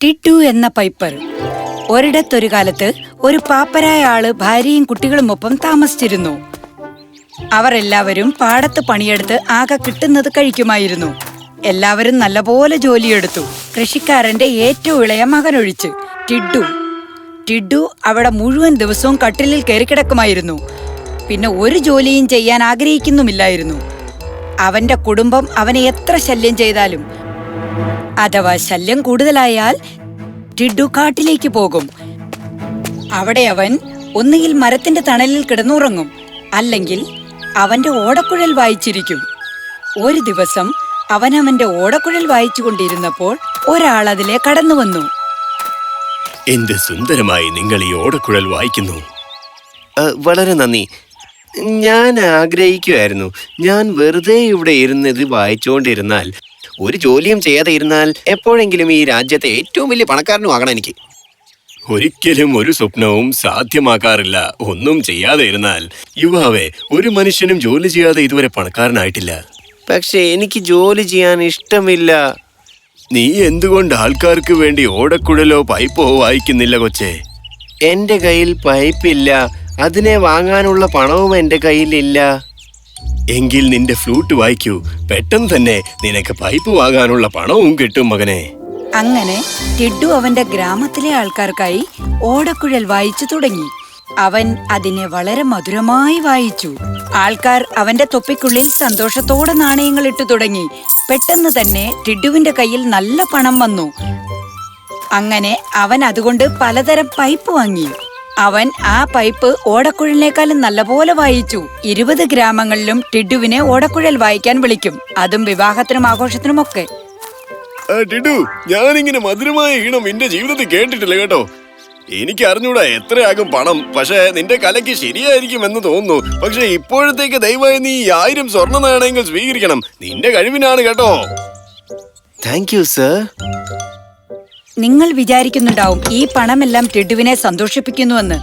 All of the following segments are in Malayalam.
ടിറ്റു എന്ന പൈപ്പർ. ഒരിടത്തൊരു കാലത്ത് ഒരു പാപ്പരായ ആൾ ഭാര്യയും കുട്ടികളുമൊപ്പം താമസിച്ചിരുന്നു. അവർ എല്ലാവരും പാടത്ത് പണിയെടുത്ത് ആകെ കിട്ടുന്നത് കഴിക്കുമായിരുന്നു. എല്ലാവരും നല്ലപോലെ ജോലിയെടുത്തു. കൃഷിക്കാരന്റെ ഏറ്റവും ഇളയ മകനൊഴിച്ച് ടിഡു ടിഡു അവിടെ മുഴുവൻ ദിവസവും കട്ടിലിൽ കയറി കിടക്കുമായിരുന്നു പിന്നെ ഒരു ജോലിയും ചെയ്യാൻ ആഗ്രഹിക്കുന്നുമില്ലായിരുന്നു. അവന്റെ കുടുംബം അവനെ എത്ര ശല്യം ചെയ്താലും. അഥവാ ശല്യം കൂടുതലായാൽ ടിഡു കാട്ടിലേക്ക് പോകും. അവിടെ അവൻ ഒന്നുകിൽ മരത്തിന്റെ തണലിൽ കിടന്നുറങ്ങും അല്ലെങ്കിൽ അവന്റെ ഓടക്കുഴൽ വായിച്ചിരിക്കും. ഒരു ദിവസം അവൻ അവന്റെ ഓടക്കുഴൽ വായിച്ചുകൊണ്ടിരുന്നപ്പോൾ ഒരാൾ അതിലെ കടന്നു വന്നു. എന്ത് സുന്ദരമായി നിങ്ങൾ ഈ ഓടക്കുഴൽ വായിക്കുന്നു. വളരെ നന്ദി. ഞാൻ ആഗ്രഹിക്കുമായിരുന്നു ഞാൻ വെറുതെ ഇവിടെ ഇരുന്ന് ഇത് വായിച്ചുകൊണ്ടിരുന്നാൽ ഒരു ജോലിയും ചെയ്യാതെ ഇരുന്നാൽ എപ്പോഴെങ്കിലും ഈ രാജ്യത്തെ ഏറ്റവും വലിയ പണക്കാരനും ആകണം എനിക്ക്. ഒരിക്കലും ഒരു സ്വപ്നവും സാധ്യമാക്കാറില്ല. ഒന്നും ചെയ്യാതെ ഇരുന്നാൽ യുവാവേ ഒരു മനുഷ്യനും ജോലി ചെയ്യാതെ ഇതുവരെ പണക്കാരനായിട്ടില്ല. പക്ഷെ എനിക്ക് ജോലി ചെയ്യാൻ ഇഷ്ടമില്ല. നീ എന്തുകൊണ്ട് ആൾക്കാർക്ക് വേണ്ടി ഓടക്കുഴലോ പൈപ്പോ വായിക്കുന്നില്ല കൊച്ചേ? എന്റെ കയ്യിൽ പൈപ്പില്ല. അതിനെ വാങ്ങാനുള്ള പണവും എന്റെ കയ്യിലില്ല. എങ്കിൽ നിന്റെ ഫ്ലൂട്ട് വായിക്കൂ. പെട്ടെന്ന് തന്നെ നിനക്ക് പൈപ്പ് വാങ്ങാനുള്ള പണവും കിട്ടും മകനെ. അങ്ങനെ ടിഡു അവന്റെ ഗ്രാമത്തിലെ ആൾക്കാർക്കായി ഓടക്കുഴൽ വായിച്ചു തുടങ്ങി. അവൻ അതിനെ വളരെ മധുരമായി വായിച്ചു. ആൾക്കാർ അവന്റെ തൊപ്പിക്കുള്ളിൽ സന്തോഷത്തോടെ നാണയങ്ങൾ ഇട്ടു തുടങ്ങി. പെട്ടെന്ന് തന്നെ ടിഡുവിന്റെ കയ്യിൽ നല്ല പണം വന്നു. അങ്ങനെ അവൻ അതുകൊണ്ട് പലതരം പൈപ്പ് വാങ്ങി. അവൻ ആ പൈപ്പ് ഓടക്കുഴലിനേക്കാളും നല്ലപോലെ വായിച്ചു. ഇരുപത് ഗ്രാമങ്ങളിലും ടിഡുവിനെ ഓടക്കുഴൽ വായിക്കാൻ വിളിക്കും. അതും വിവാഹത്തിനും ആഘോഷത്തിനുമൊക്കെ. ടിഡു ഞാനിങ്ങനെ മധുരമായ ഈണം എന്റെ ജീവിതത്തിൽ കേട്ടിട്ടില്ല കേട്ടോ. എനിക്ക് അറിഞ്ഞൂടാ എത്രയാകും പണം. പക്ഷേ നിന്റെ കലയ്ക്ക് ശരിയായിരിക്കും എന്ന് തോന്നുന്നു. പക്ഷെ ഇപ്പോഴത്തേക്ക് ദയവായി നീ ആയിരം സ്വർണ നാണയങ്ങൾ സ്വീകരിക്കണം. നിന്റെ കഴിവിനാണ് കേട്ടോ. താങ്ക് യു സർ നിങ്ങൾ വിചാരിക്കുന്നുണ്ടാവും ഈ പണമെല്ലാം ടിഡുവിനെ സന്തോഷിപ്പിക്കുന്നുവെന്ന്.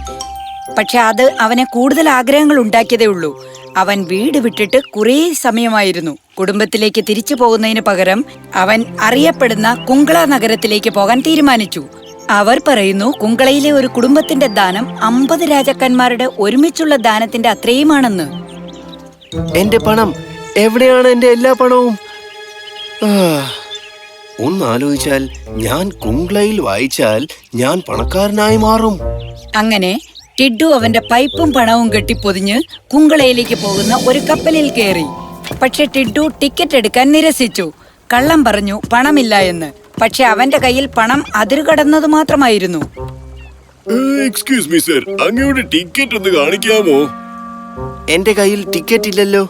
പക്ഷെ അത് അവനെ കൂടുതൽ ആഗ്രഹങ്ങൾ ഉണ്ടാക്കിയതേ ഉള്ളൂ. അവൻ വീട് വിട്ടിട്ട് കുറേ സമയമായിരുന്നു. കുടുംബത്തിലേക്ക് തിരിച്ചു പോകുന്നതിന് പകരം അവൻ അറിയപ്പെടുന്ന കുങ്കള നഗരത്തിലേക്ക് പോകാൻ തീരുമാനിച്ചു. അവർ പറയുന്നു കുങ്കളയിലെ ഒരു കുടുംബത്തിന്റെ ദാനം അമ്പത് രാജാക്കന്മാരുടെ ഒരുമിച്ചുള്ള ദാനത്തിന്റെ അത്രയുമാണെന്ന്. എന്റെ പണം എവിടെയാണ് എന്റെ എല്ലാ പണവും? ആ, ഒന്ന് ആലോചിച്ചാൽ ഞാൻ കുംഗ്ലയിൽ വായിച്ചാൽ ഞാൻ പണക്കാരനായി മാറും. അങ്ങനെ ടിഡു അവന്റെ പൈപ്പും പണവും കെട്ടിപ്പൊതിഞ്ഞ് കുങ്കളയിലേക്ക് പോകുന്ന ഒരു കപ്പലിൽ കയറി. പക്ഷെ ടിഡു ടിക്കറ്റ് എടുക്കാൻ നിരസിച്ചു. കള്ളം പറഞ്ഞു പണമില്ല എന്ന്. പക്ഷെ അവന്റെ കയ്യിൽ പണം അതിരുകടന്നത് മാത്രമായിരുന്നു. Excuse me sir. അങ്ങയുടെ ടിക്കറ്റ് ഒന്ന് കാണിക്കാമോ? എന്റെ കയ്യിൽ ടിക്കറ്റ് ഇല്ലല്ലോ.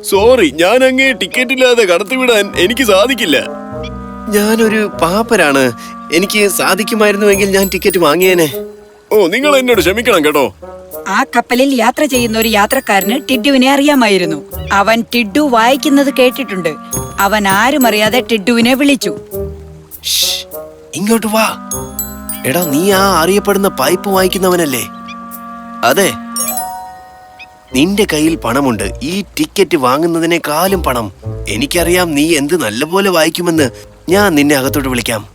സോറി ഞാൻ അങ്ങേ ടിക്കറ്റ് ഇല്ലാതെ കടത്തിവിടാൻ എനിക്ക് സാധിക്കില്ല. ഞാനൊരു പാപ്പരാണ്. എനിക്ക് സാധിക്കുമായിരുന്നുവെങ്കിൽ ഞാൻ ടിക്കറ്റ് വാങ്ങിയേനെ. ഓ നിങ്ങൾ എന്നോട് ക്ഷമിക്കണം കേട്ടോ. ആ കപ്പലിൽ യാത്ര ചെയ്യുന്ന ഒരു യാത്രക്കാരന് ടിഡുവിനെ അറിയാമായിരുന്നു. അവൻ ടിഡു വായിക്കുന്നത് കേട്ടിട്ടുണ്ട്. അവൻ ആരും അറിയാതെ ടിഡുവിനെ വിളിച്ചു. ഇങ്ങോട്ട് വാ. എടാ നീ ആ അറിയപ്പെടുന്ന പൈപ്പ് വായിക്കുന്നവനല്ലേ? അതെ. നിന്റെ കയ്യിൽ പണമുണ്ട്. ഈ ടിക്കറ്റ് വാങ്ങുന്നതിനേക്കാളും പണം. എനിക്കറിയാം നീ എന്ത് നല്ലപോലെ വായിക്കുമെന്ന്. ഞാൻ നിന്നെ അകത്തോട്ട് വിളിക്കാം.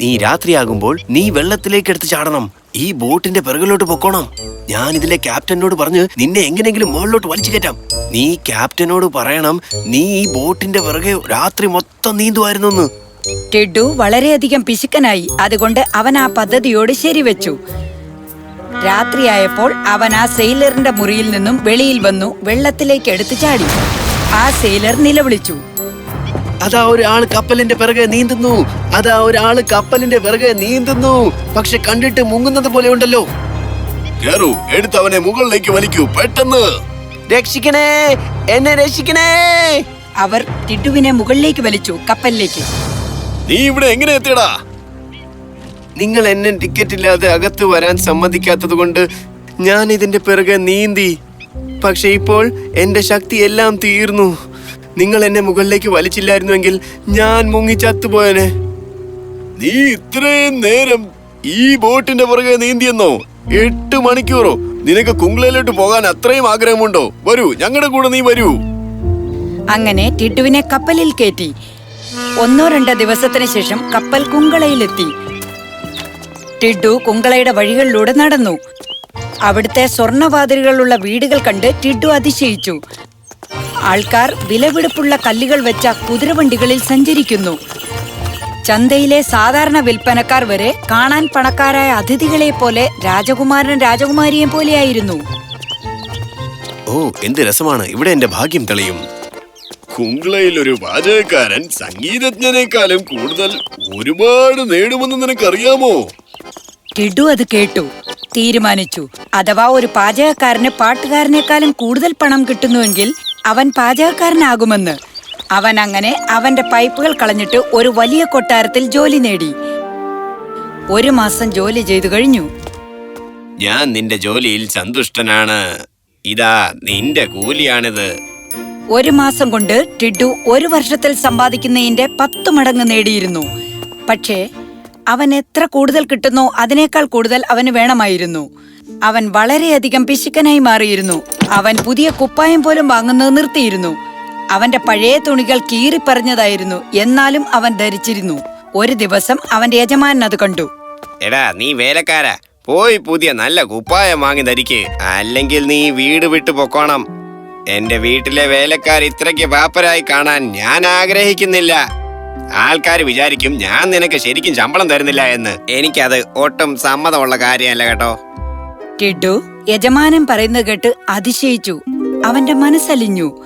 നീ രാത്രിയാകുമ്പോൾ നീ വെള്ളത്തിലേക്ക് എടുത്ത് ചാടണം. ഈ ബോട്ടിന്റെ പിറകിലോട്ട് പൊക്കോണം. ഞാൻ ഇതിലെ ക്യാപ്റ്റനോട് പറഞ്ഞ് നിന്നെ എങ്ങനെയെങ്കിലും മുകളിലോട്ട് വലിച്ചു കയറ്റാം. നീ ക്യാപ്റ്റനോട് പറയണം നീ ഈ ബോട്ടിന്റെ പിറകെ രാത്രി മൊത്തം നീന്തുമായിരുന്നു ടിഡു വളരെയധികം പിശുക്കനായി. അതുകൊണ്ട് അവൻ ആ പദ്ധതിയോട് ശരിവെച്ചു രാത്രിയായപ്പോൾ അവൻ ആ സെയിലറിന്റെ മുറിയിൽ നിന്നും വെളിയിൽ വന്നു വെള്ളത്തിലേക്ക് എടുത്തു ചാടി. ആ സെയിലർ നിലവിളിച്ചു. അതാ ഒരാൾ കപ്പലിന്റെ പിറകെ നീന്തുന്നു. അതാ ഒരാൾ കപ്പലിന്റെ പിറകെ നീന്തുന്നു. പക്ഷെ കണ്ടിട്ട് മുങ്ങുന്നത് പോലെ ഉണ്ടല്ലോ. കേറു എടുത്ത് അവനെ മുകളിലേക്ക് വലിക്കൂ പെട്ടെന്ന്. രക്ഷിക്കണേ എന്നെ രക്ഷിക്കണേ. അവർ ടിഡുവിനെ മുകളിലേക്ക് വലിച്ചു കപ്പലിലേക്ക്. നീ ഇവിടെ എങ്ങനെ എത്തിയടാ? നിങ്ങൾ എന്നെ ടിക്കറ്റ് ഇല്ലാതെ അകത്ത് വരാൻ സമ്മതിക്കാത്തത് കൊണ്ട് ഞാൻ ഇതിന്റെ പിറകെ നീന്തി. പക്ഷെ ഇപ്പോൾ എന്റെ ശക്തി എല്ലാം തീർന്നു. നിങ്ങൾ എന്നെ മുകളിലേക്ക് വലിച്ചില്ലായിരുന്നുവെങ്കിൽ ഞാൻ മുങ്ങി ചത്തുപോയനെ. നീ ഇത്രയും നേരം ഈ ബോട്ടിന്റെ പുറകെ നീന്തിയെന്നോ? എട്ട് മണിക്കൂറോ? നിനക്ക് കുങ്ക്ലയിലോട്ട് പോകാൻ അത്രയും ആഗ്രഹമുണ്ടോ? വരൂ ഞങ്ങളുടെ കൂടെ നീ വരൂ. അങ്ങനെ ടിട്ടുവിനെ കപ്പലിൽ കയറ്റി ഒന്നോ രണ്ടോ ദിവസത്തിന് ശേഷം കപ്പൽ കുങ്കളയിലെത്തി ടിഡു കുങ്കളയുടെ വഴികളിലൂടെ നടന്നു. അവിടുത്തെ സ്വർണവാതിലുകളുള്ള വീടുകൾ കണ്ട് ടിഡു അതിശയിച്ചു. ആൾക്കാർ വിലപിടിപ്പുള്ള കല്ലുകൾ വെച്ച കുതിരവണ്ടികളിൽ സഞ്ചരിക്കുന്നു. ചന്തയിലെ സാധാരണ വിൽപ്പനക്കാർ വരെ കാണാൻ പണക്കാരായ അതിഥികളെ പോലെ രാജകുമാരൻ രാജകുമാരിയെ പോലെയായിരുന്നു. ഓ എന്ത് രസമാണ്. ഇവിടെ എന്റെ ഭാഗ്യം തെളിയും. കുംഗ്ലയിൽ ഒരു പാചകക്കാരൻ സംഗീതജ്ഞനേക്കാളും കൂടുതൽ ഒരുപാട് നേടുമെന്ന് നിനക്കറിയാമോ? ടിഡു അത് കേട്ടു. തീരുമാനിച്ചു. അഥവാ ഒരു പാചകക്കാരന് പാട്ടുകാരനേക്കാളും കൂടുതൽ പണം കിട്ടുന്നുവെങ്കിൽ അവൻ പാചകക്കാരനാകുമെന്ന്. അവൻ അങ്ങനെ അവന്റെ പൈപ്പുകൾ കളഞ്ഞിട്ട് ഒരു വലിയ കൊട്ടാരത്തിൽ ജോലി നേടി. ഒരു മാസം ജോലി ചെയ്തു കഴിഞ്ഞു. ഞാൻ നിന്റെ ജോലിയിൽ സന്തുഷ്ടനാണ്. ഇതാ നിന്റെ കൂലിയാണിത്. ഒരു മാസം കൊണ്ട് ടിഡു ഒരു വർഷത്തിൽ സമ്പാദിക്കുന്നതിന്റെ പത്ത് മടങ്ങ് നേടിയിരുന്നു. പക്ഷേ അവൻ എത്ര കൂടുതൽ കിട്ടുന്നോ അതിനേക്കാൾ കൂടുതൽ അവന് വേണമായിരുന്നു. അവൻ വളരെയധികം പിശുക്കനായി മാറിയിരുന്നു. അവൻ പുതിയ കുപ്പായം പോലും വാങ്ങുന്നത് നിർത്തിയിരുന്നു. അവന്റെ പഴയ തുണികൾ കീറിപ്പറഞ്ഞതായിരുന്നു. എന്നാലും അവൻ ധരിച്ചിരുന്നു. ഒരു ദിവസം അവന്റെ യജമാനൻ അത് കണ്ടു. എടാ നീ വേലക്കാരാ. പോയി പുതിയ നല്ല കുപ്പായം വാങ്ങി ധരിക്ക്. അല്ലെങ്കിൽ നീ വീട് വിട്ടു പൊക്കോണം. എന്റെ വീട്ടിലെ വേലക്കാർ ഇത്രയ്ക്ക് പാപ്പരായി കാണാൻ ഞാൻ ആഗ്രഹിക്കുന്നില്ല. ആൾക്കാർ വിചാരിക്കും ഞാൻ നിനക്ക് ശരിക്കും ശമ്പളം തരുന്നില്ല എന്ന്. എനിക്കത് ഒട്ടും സമ്മതമുള്ള കാര്യമല്ല കേട്ടോ. ടിഡു യജമാനൻ പറയുന്നത് കേട്ട് അതിശയിച്ചു. അവന്റെ മനസ്സലിഞ്ഞു.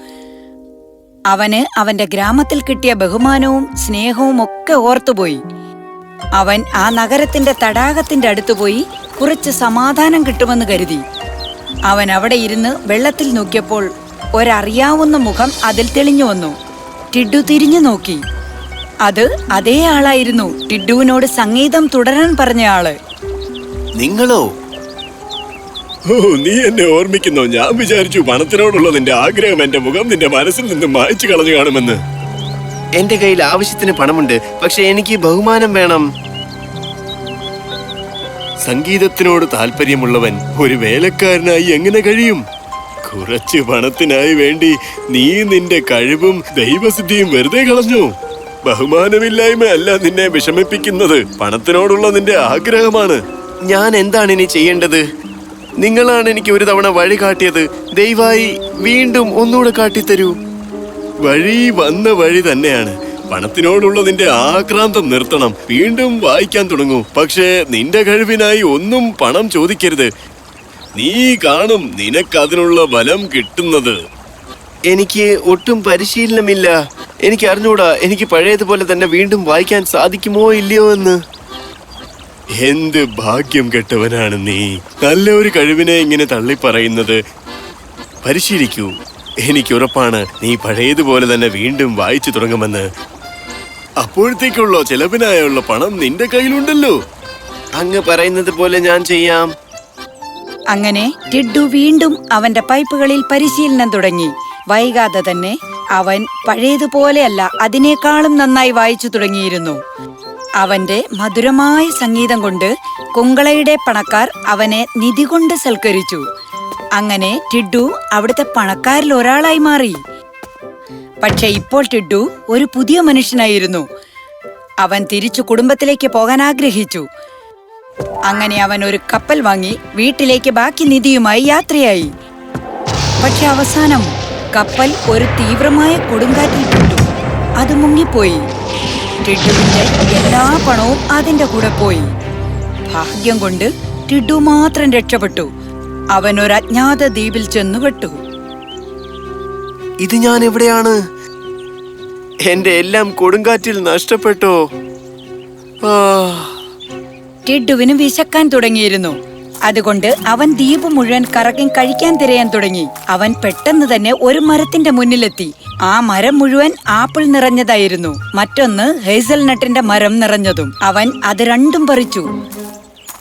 അവന് അവന്റെ ഗ്രാമത്തിൽ കിട്ടിയ ബഹുമാനവും സ്നേഹവും ഒക്കെ ഓർത്തുപോയി. അവൻ ആ നഗരത്തിന്റെ തടാകത്തിന്റെ അടുത്ത് പോയി കുറച്ച് സമാധാനം കിട്ടുമെന്ന് കരുതി. അവൻ അവിടെ ഇരുന്ന് വെള്ളത്തിൽ നോക്കിയപ്പോൾ ഒരറിയാവുന്ന മുഖം അതിൽ തെളിഞ്ഞു വന്നു. ടിഡു തിരിഞ്ഞു നോക്കി. അത് അതേ ആളായിരുന്നു. ടിഡുവിനോട് സംഗീതം തുടരാൻ പറഞ്ഞ ആൾ നിങ്ങളോ? ഓ നീ എന്നെ ഓർമ്മിക്കുന്നു? ഞാൻ വിചാരിച്ചു പണത്തിനോടുള്ള നിന്റെ ആഗ്രഹം എന്റെ മുഖം നിന്റെ മനസ്സിൽ നിന്ന് മായ്ച്ചു കളഞ്ഞു കാണുമെന്ന്. എന്റെ കയ്യിൽ ആവശ്യത്തിന് പണമുണ്ട്. പക്ഷെ എനിക്ക് ബഹുമാനം വേണം. സംഗീതത്തിനോട് താല്പര്യമുള്ളവൻ ഒരു വേലക്കാരനായി എങ്ങനെ കഴിയും? കുറച്ച് പണത്തിനായി വേണ്ടി നീ നിന്റെ കഴിവും ദൈവസിദ്ധിയും വെറുതെ കളഞ്ഞു. ബഹുമാനമില്ലായ്മ അല്ല നിന്നെ വിഷമിപ്പിക്കുന്നത്. പണത്തിനോടുള്ള നിന്റെ ആഗ്രഹമാണ്. ഞാൻ എന്താണ് ഇനി ചെയ്യേണ്ടത്? നിങ്ങളാണ് എനിക്ക് ഒരു തവണ വഴി കാട്ടിയത്. ദയവായി വീണ്ടും ഒന്നുകൂടെ കാട്ടിത്തരൂ. വഴി വന്ന വഴി തന്നെയാണ്. പണത്തിനോടുള്ള നിന്റെ ആക്രാന്തം നിർത്തണം. വീണ്ടും വായിക്കാൻ തുടങ്ങൂ. പക്ഷേ നിന്റെ കഴിവിനായി ഒന്നും പണം ചോദിക്കരുത്. നീ കാണും നിനക്കതിനുള്ള ബലം കിട്ടുന്നത്. എനിക്ക് ഒട്ടും പരിശീലനമില്ല. എനിക്ക് അറിഞ്ഞൂടാ എനിക്ക് പഴയതുപോലെ തന്നെ വീണ്ടും വായിക്കാൻ സാധിക്കുമോ ഇല്ലയോ എന്ന്. എന്ത് ഭാഗ്യം കെട്ടവനാണ് നീ? നല്ല ഒരു കഴിവിനെ ഇങ്ങനെ തള്ളിപ്പറയുന്നത്. പരിശീലിക്കൂ. എനിക്ക് ഉറപ്പാണ് നീ പഴയതുപോലെ തന്നെ വീണ്ടും വായിച്ചു തുടങ്ങുമെന്ന്. അപ്പോഴത്തേക്കുള്ള ചെലവിനായുള്ള പണം നിന്റെ കയ്യിലുണ്ടല്ലോ. അങ്ങ് പറയുന്നത് പോലെ ഞാൻ ചെയ്യാം. അങ്ങനെ ടിഡു വീണ്ടും അവന്റെ പൈപ്പുകളിൽ പരിശീലനം തുടങ്ങി. വൈകാതെ തന്നെ അവൻ പഴയതുപോലെയല്ല അതിനേക്കാളും നന്നായി വായിച്ചു തുടങ്ങിയിരുന്നു. അവന്റെ മധുരമായ സംഗീതം കൊണ്ട് കുങ്കളയുടെ പണക്കാർ അവനെ നിധി കൊണ്ട് സൽക്കരിച്ചു. അങ്ങനെ ടിഡു അവിടുത്തെ പണക്കാരിൽ ഒരാളായി മാറി. പക്ഷെ ഇപ്പോൾ ടിഡു ഒരു പുതിയ മനുഷ്യനായിരുന്നു. അവൻ തിരിച്ചു കുടുംബത്തിലേക്ക് പോകാൻ ആഗ്രഹിച്ചു. അങ്ങനെ അവൻ ഒരു കപ്പൽ വാങ്ങി വീട്ടിലേക്ക് ബാക്കി നിധിയുമായി യാത്രയായി. പക്ഷെ അവസാനം കപ്പൽ ഒരു തീവ്രമായ കൊടുങ്കാറ്റിൽ പെട്ടു. അത് മുങ്ങിപ്പോയി. ടിഡുവിന്റെ എല്ലാ പണവും അതിന്റെ കൂടെ പോയി. ഭാഗ്യം കൊണ്ട് ടിഡു മാത്രം രക്ഷപ്പെട്ടു. അവൻ ഒരു അജ്ഞാത ദ്വീപിൽ ചെന്നു കെട്ടു ഇത് ഞാൻ എവിടെയാണ്? എന്റെ എല്ലാം കൊടുങ്കാറ്റിൽ നഷ്ടപ്പെട്ടോ? ടിഡുവിന് വിശക്കാൻ തുടങ്ങിയിരുന്നു. അതുകൊണ്ട് അവൻ ദ്വീപ് മുഴുവൻ കറക്കം കഴിക്കാൻ തിരയാൻ തുടങ്ങി. അവൻ പെട്ടെന്ന് തന്നെ ഒരു മരത്തിന്റെ മുന്നിലെത്തി. ആ മരം മുഴുവൻ ആപ്പിൾ നിറഞ്ഞതായിരുന്നു. മറ്റൊന്ന് ഹേസൽനട്ടിന്റെ മരം നിറഞ്ഞതും. അവൻ അത് രണ്ടും പറിച്ചു.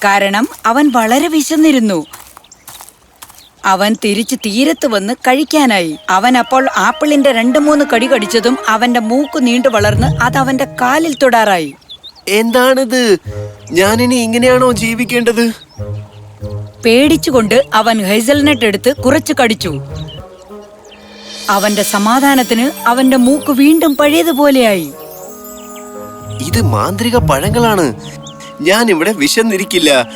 കാരണം അവൻ വളരെ വിശന്നിരുന്നു. അവൻ തിരിച്ചു തീരത്ത് വന്ന് കഴിക്കാനായി. അവൻ അപ്പോൾ ആപ്പിളിന്റെ രണ്ടു മൂന്ന് കടി കടിച്ചതും അവന്റെ മൂക്ക് നീണ്ടു വളർന്ന് അത് അവന്റെ കാലിൽ തൊടാറായി. എന്താണിത്? ഞാനിനി ഇങ്ങനെയാണോ ജീവിക്കേണ്ടത്? പേടിച്ചുകൊണ്ട് അവൻ ഹൈസൽനട്ട് എടുത്ത് കുറച്ച് കടിച്ചു. അവന്റെ സമാധാനത്തിന് അവന്റെ മൂക്ക് വീണ്ടും പഴയതുപോലെയായി. ഇത് മാന്ത്രിക പഴങ്ങളാണ്. ഞാൻ ഇവിടെ വിശന്നിരിക്കില്ല.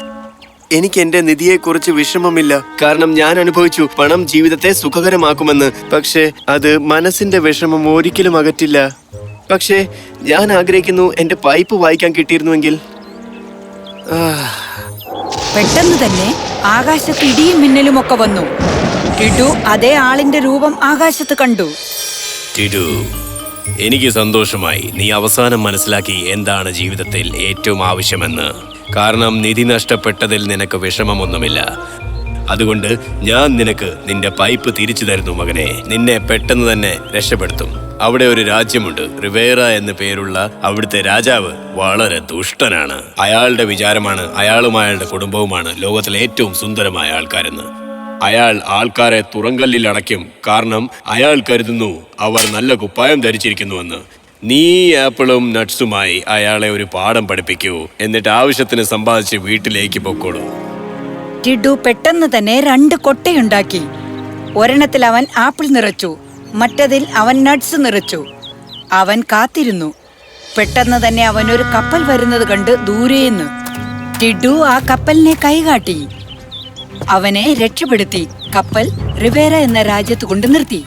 എനിക്ക് എന്റെ നിധിയെക്കുറിച്ച് വിഷമമില്ല. കാരണം ഞാൻ അനുഭവിച്ചു പണം ജീവിതത്തെ സുഖകരമാക്കുമെന്ന്. പക്ഷേ അത് മനസ്സിന്റെ വിഷമം ഒരിക്കലും അകറ്റില്ല. പക്ഷേ ഞാൻ ആഗ്രഹിക്കുന്നു എന്റെ പൈപ്പ് വായിക്കാൻ കിട്ടിയിരുന്നുവെങ്കിൽ. ആ, പെട്ടെന്ന് തന്നെ ആകാശത്ത് ഇടിയും മിന്നലുമൊക്കെ വന്നു. ടിഡു അതേ ആളിന്റെ രൂപം ആകാശത്ത് കണ്ടു. ടിഡു എനിക്ക് സന്തോഷമായി നീ അവസാനം മനസ്സിലാക്കി എന്താണ് ജീവിതത്തിൽ ഏറ്റവും ആവശ്യമെന്ന്. കാരണം നിധി നഷ്ടപ്പെട്ടതിൽ നിനക്ക് വിഷമമൊന്നുമില്ല. അതുകൊണ്ട് ഞാൻ നിനക്ക് നിന്റെ പൈപ്പ് തിരിച്ചു തരുന്നു മകനെ. നിന്നെ പെട്ടെന്ന് തന്നെ രക്ഷപ്പെടുത്തും. അവിടെ ഒരു രാജ്യമുണ്ട്. റിവേറ എന്ന പേരുള്ള അവിടുത്തെ രാജാവ് വളരെ ദുഷ്ടനാണ്. അയാളുടെ വിചാരമാണ് അയാളും അയാളുടെ കുടുംബവുമാണ് ലോകത്തിലെ ഏറ്റവും സുന്ദരമായ ആൾക്കാരെന്ന്. അയാൾ ആൾക്കാരെ തുറങ്കല്ലിൽ അടയ്ക്കും. കാരണം അയാൾ കരുതുന്നു അവർ നല്ല കുപ്പായം ധരിച്ചിരിക്കുന്നുവെന്ന്. നീ ആപ്പിളും നട്ട്സുമായി അയാളെ ഒരു പാഠം പഠിപ്പിക്കൂ. എന്നിട്ട് ആവശ്യത്തിന് സമ്പാദിച്ച് വീട്ടിലേക്ക് പൊക്കോളൂ. ടിഡു പെട്ടെന്ന് തന്നെ രണ്ട് കൊട്ടയുണ്ടാക്കി. ഒരെണ്ണത്തിൽ അവൻ ആപ്പിൾ നിറച്ചു. മറ്റതിൽ അവൻ നട്ട്സ് നിറച്ചു. അവൻ കാത്തിരുന്നു. പെട്ടെന്ന് തന്നെ അവൻ ഒരു കപ്പൽ വരുന്നത് കണ്ട് ദൂരെയെന്ന് ടിഡു ആ കപ്പലിനെ കൈകാട്ടി. അവനെ രക്ഷപ്പെടുത്തി. കപ്പൽ റിവേര എന്ന രാജ്യത്ത് കൊണ്ട് നിർത്തി.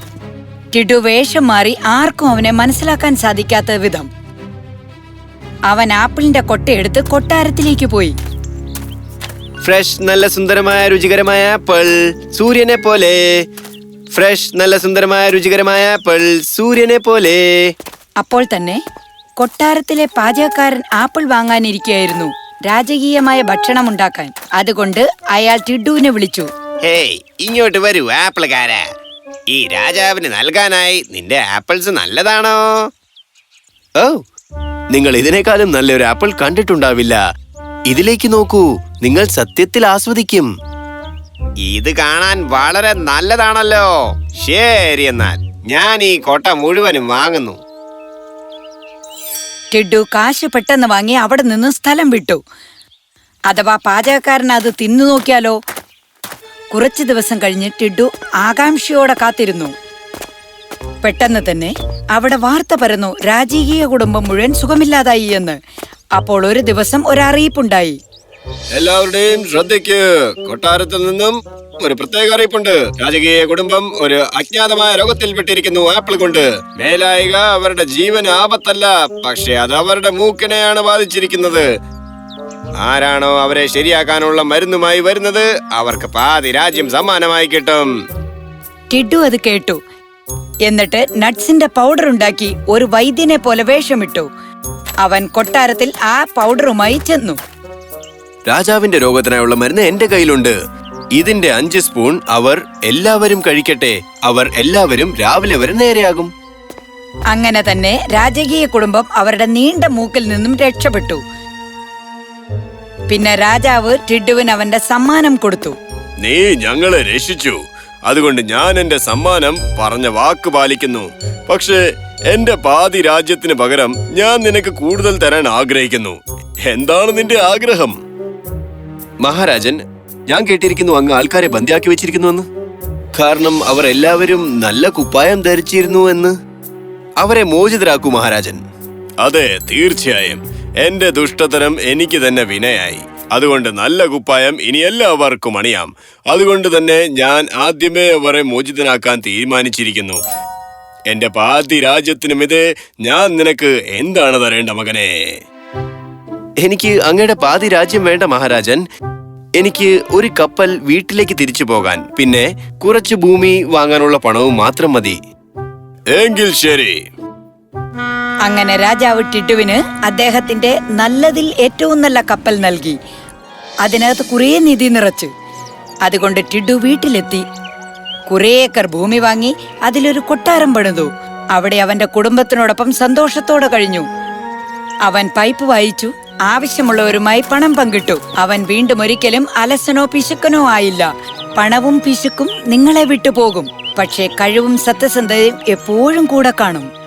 ടിഡു വേഷം മാറി ആർക്കും അവനെ മനസ്സിലാക്കാൻ സാധിക്കാത്ത വിധം. അവൻ ആപ്പിളിന്റെ കൊട്ടയെടുത്ത് കൊട്ടാരത്തിലേക്ക് പോയി. ഫ്രഷ് നല്ല സുന്ദരമായ രുചികരമായ ആപ്പിൾ. സൂര്യനെ പോലെ. ഫ്രഷ് നല്ല സുന്ദരമായ രുചികരമായ ആപ്പിൾ സൂര്യനെ പോലെ. അപ്പോൾ തന്നെ കൊട്ടാരത്തിലെ പാചകക്കാരൻ ആപ്പിൾ വാങ്ങാനിരിക്കുകയായിരുന്നു രാജകീയമായ ഭക്ഷണം ഉണ്ടാക്കാൻ അതുകൊണ്ട് അയാൾ ടിഡുവിനെ വിളിച്ചു. ഹേയ് ഇങ്ങോട്ട് വരൂ ആപ്പിൾകാര. ഈ രാജാവിന് നൽകാനായി നിന്റെ ആപ്പിൾസ് നല്ലതാണോ? ഓ നിങ്ങൾ ഇതിനേക്കാളും നല്ലൊരു ആപ്പിൾ കണ്ടിട്ടുണ്ടാവില്ല. ഇതിലേക്ക് നോക്കൂ നിങ്ങൾ സത്യത്തിൽ ആസ്വദിക്കും. ഇത് കാണാൻ വളരെ നല്ലതാണല്ലോ. ശരി എന്നാൽ ഞാൻ ഈ കൊട്ട മുഴുവനും വാങ്ങുന്നു. ടിഡു കാശ് പെട്ടെന്ന് വാങ്ങി അവിടെ നിന്ന് സ്ഥലം വിട്ടു. അഥവാ പാചകക്കാരൻ അത് തിന്നു നോക്കിയാലോ? കുറച്ചു ദിവസം കഴിഞ്ഞ് ടിഡു ആകാംക്ഷയോടെ കാത്തിരുന്നു. പെട്ടെന്ന് തന്നെ അവിടെ വാർത്ത പരന്നു രാജകീയ കുടുംബം മുഴുവൻ സുഖമില്ലാതായി എന്ന്. അപ്പോൾ ഒരു ദിവസം ഒരറിയിപ്പുണ്ടായി. എല്ലാവരുടെയും ശ്രദ്ധയ്ക്ക് കൊട്ടാരത്തിൽ നിന്നും ഒരു പ്രത്യേക അറിയിപ്പുണ്ട്. രാജകീയ കുടുംബം ഒരു അജ്ഞാതമായ രോഗത്തിൽപ്പെട്ടിരിക്കുന്നു ആപ്പിൾ കൊണ്ട്. മേലായിക അവരുടെ ജീവൻ ആപത്തല്ല പക്ഷെ അത് അവരുടെ മൂക്കിനെയാണ് ബാധിച്ചിരിക്കുന്നത്. ആരാണോ അവരെ ശരിയാക്കാനുള്ള മരുന്നുമായി വരുന്നത് അവർക്ക് പാതി രാജ്യം സമ്മാനമായി കിട്ടും. ടിഡു അത് കേട്ടു. എന്നിട്ട് നട്ട്സിന്റെ പൗഡർ ഉണ്ടാക്കി ഒരു വൈദ്യനെ പോലെ വേഷമിട്ടു. അവൻ കൊട്ടാരത്തിൽ ആ പൗഡറുമായി ചെന്നു. രാജാവിന്റെ രോഗത്തിനായുള്ള മരുന്ന് എന്റെ കയ്യിലുണ്ട്. ഇതിന്റെ അഞ്ച് സ്പൂൺ അവർ എല്ലാവരും കഴിക്കട്ടെ. അവർ എല്ലാവരും രാവിലെ വരെ നേരെയാകും. അങ്ങനെ തന്നെ രാജകീയ കുടുംബം അവരുടെ നീണ്ട മൂക്കിൽ നിന്നും രക്ഷപ്പെട്ടു. പിന്നെ രാജാവ് ടിഡുവിന് അവന്റെ സമ്മാനം കൊടുത്തു. നീ ഞങ്ങളെ രക്ഷിച്ചു. അതുകൊണ്ട് ഞാൻ എന്റെ സമ്മാനം പറഞ്ഞ വാക്ക് പാലിക്കുന്നു. പക്ഷേ എന്റെ പാതി രാജ്യത്തിന് പകരം ഞാൻ നിനക്ക് കൂടുതൽ തരാൻ ആഗ്രഹിക്കുന്നു. എന്താണ് നിന്റെ ആഗ്രഹം? മഹാരാജൻ ഞാൻ കേട്ടിരിക്കുന്നു അങ്ങ് ആൾക്കാരെ ബന്ധിയാക്കി വെച്ചിരിക്കുന്നുവെന്ന്. കാരണം അവർ എല്ലാവരും നല്ല കുപ്പായം ധരിച്ചിരുന്നു എന്ന്. അവരെ മോചിതരാക്കൂ മഹാരാജൻ. അതെ തീർച്ചയായും. എന്റെ ദുഷ്ടതരം എനിക്ക് തന്നെ വിനയായി. അതുകൊണ്ട് നല്ല കുപ്പായം ഇനി എല്ലാവർക്കും അണിയാം. അതുകൊണ്ട് തന്നെ ഞാൻ ആദ്യമേ അവരെ മോചിതനാക്കാൻ തീരുമാനിച്ചിരിക്കുന്നു. എന്റെ പാതി രാജ്യത്തിനുമിത് ഞാൻ നിനക്ക് എന്താണ് തരേണ്ട മകനെ? എനിക്ക് അങ്ങയുടെ പാതി രാജ്യം വേണ്ട മഹാരാജൻ. എനിക്ക് ഒരു കപ്പൽ വീട്ടിലേക്ക് തിരിച്ചു പോകാൻ പിന്നെ കുറച്ച് ഭൂമി വാങ്ങാനുള്ള പണവും മാത്രം മതി. എങ്കിൽ ശരി. അങ്ങനെ രാജാവ് ടിട്ടുവിന് അദ്ദേഹത്തിന്റെ നല്ലതിൽ ഏറ്റവും നല്ല കപ്പൽ നൽകി. അതിനകത്ത് കുറേ നിധി നിറച്ചു. അതുകൊണ്ട് ടിഡു വീട്ടിലെത്തി. കുറേ ഏക്കർ ഭൂമി വാങ്ങി അതിലൊരു കൊട്ടാരം പണിതു. അവിടെ അവന്റെ കുടുംബത്തിനോടൊപ്പം സന്തോഷത്തോടെ കഴിഞ്ഞു. അവൻ പൈപ്പ് വായിച്ചു. ആവശ്യമുള്ളവരുമായി പണം പങ്കിട്ടു. അവൻ വീണ്ടും ഒരിക്കലും അലസനോ പിശുക്കനോ ആയില്ല. പണവും പിശുക്കും നിങ്ങളെ വിട്ടുപോകും. പക്ഷേ കഴിവും സത്യസന്ധതയും എപ്പോഴും കൂടെ കാണും.